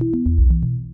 Thank you.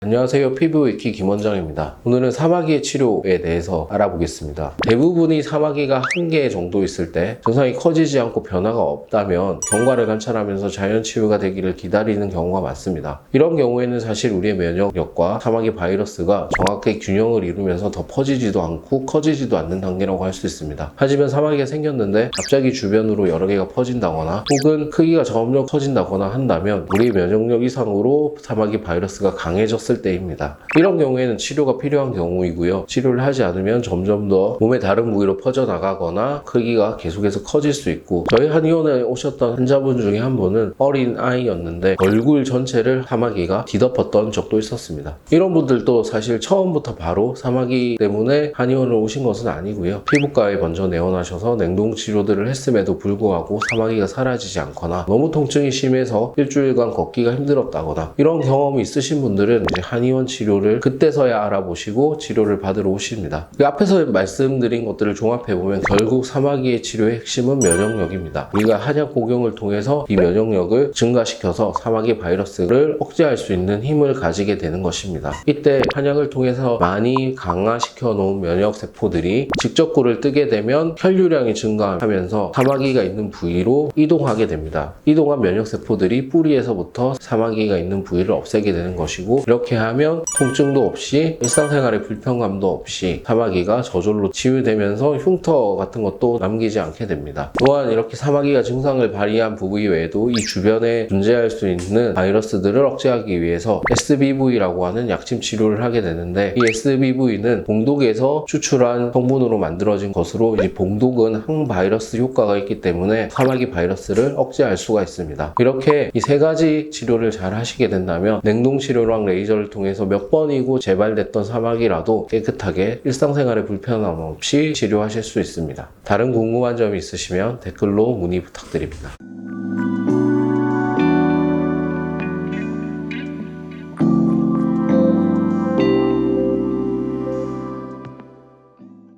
안녕하세요. 피부위키 김원장입니다. 오늘은 사마귀의 치료에 대해서 알아보겠습니다. 대부분이 사마귀가 한 개 정도 있을 때 증상이 커지지 않고 변화가 없다면 경과를 관찰하면서 자연 치유가 되기를 기다리는 경우가 많습니다. 이런 경우에는 사실 우리의 면역력과 사마귀 바이러스가 정확하게 균형을 이루면서 더 퍼지지도 않고 커지지도 않는 단계라고 할 수 있습니다. 하지만 사마귀가 생겼는데 갑자기 주변으로 여러 개가 퍼진다거나 혹은 크기가 점점 커진다거나 한다면 우리 면역력 이상으로 사마귀 바이러스가 강해졌을 때입니다. 이런 경우에는 치료가 필요한 경우이고요. 치료를 하지 않으면 점점 더 몸의 다른 부위로 퍼져나가거나 크기가 계속해서 커질 수 있고 저희 한의원에 오셨던 환자분 중에 한 분은 어린 아이였는데 얼굴 전체를 사마귀가 뒤덮었던 적도 있었습니다. 이런 분들도 사실 처음부터 바로 사마귀 때문에 한의원을 오신 것은 아니고요. 피부과에 먼저 내원하셔서 냉동 치료들을 했음에도 불구하고 사마귀가 사라지지 않거나 너무 통증이 심해서 일주일간 걷기가 힘들었다거나 이런 경험이 있으신 분들은 이제 한의원 치료를 그때서야 알아보시고 치료를 받으러 오십니다. 그 앞에서 말씀드린 것들을 종합해 보면 결국 사마귀의 치료의 핵심은 면역력입니다. 우리가 한약 복용을 통해서 이 면역력을 증가시켜서 사마귀 바이러스를 억제할 수 있는 힘을 가지게 되는 것입니다. 이때 한약을 통해서 많이 강화시켜 놓은 면역 세포들이 직접골을 뜨게 되면 혈류량이 증가하면서 사마귀가 있는 부위로 이동하게 됩니다. 이동한 면역 세포들이 뿌리에서부터 사마귀가 있는 부위를 없애게 되는 것이고 이렇게 하면 통증도 없이 일상생활에 불편감도 없이 사마귀가 저절로 치유되면서 흉터 같은 것도 남기지 않게 됩니다. 또한 이렇게 사마귀가 증상을 발휘한 부위 외에도 이 주변에 존재할 수 있는 바이러스들을 억제하기 위해서 SBV라고 하는 약침 치료를 하게 되는데 이 SBV는 봉독에서 추출한 성분으로 만들어진 것으로 이 봉독은 항바이러스 효과가 있기 때문에 사마귀 바이러스를 억제할 수가 있습니다. 이렇게 이 세 가지 치료를 잘 하시게 된다면 냉동 치료랑 레이저 를 통해서 몇 번이고 재발됐던 사마귀라도 깨끗하게 일상생활에 불편함 없이 치료하실 수 있습니다. 다른 궁금한 점이 있으시면 댓글로 문의 부탁드립니다.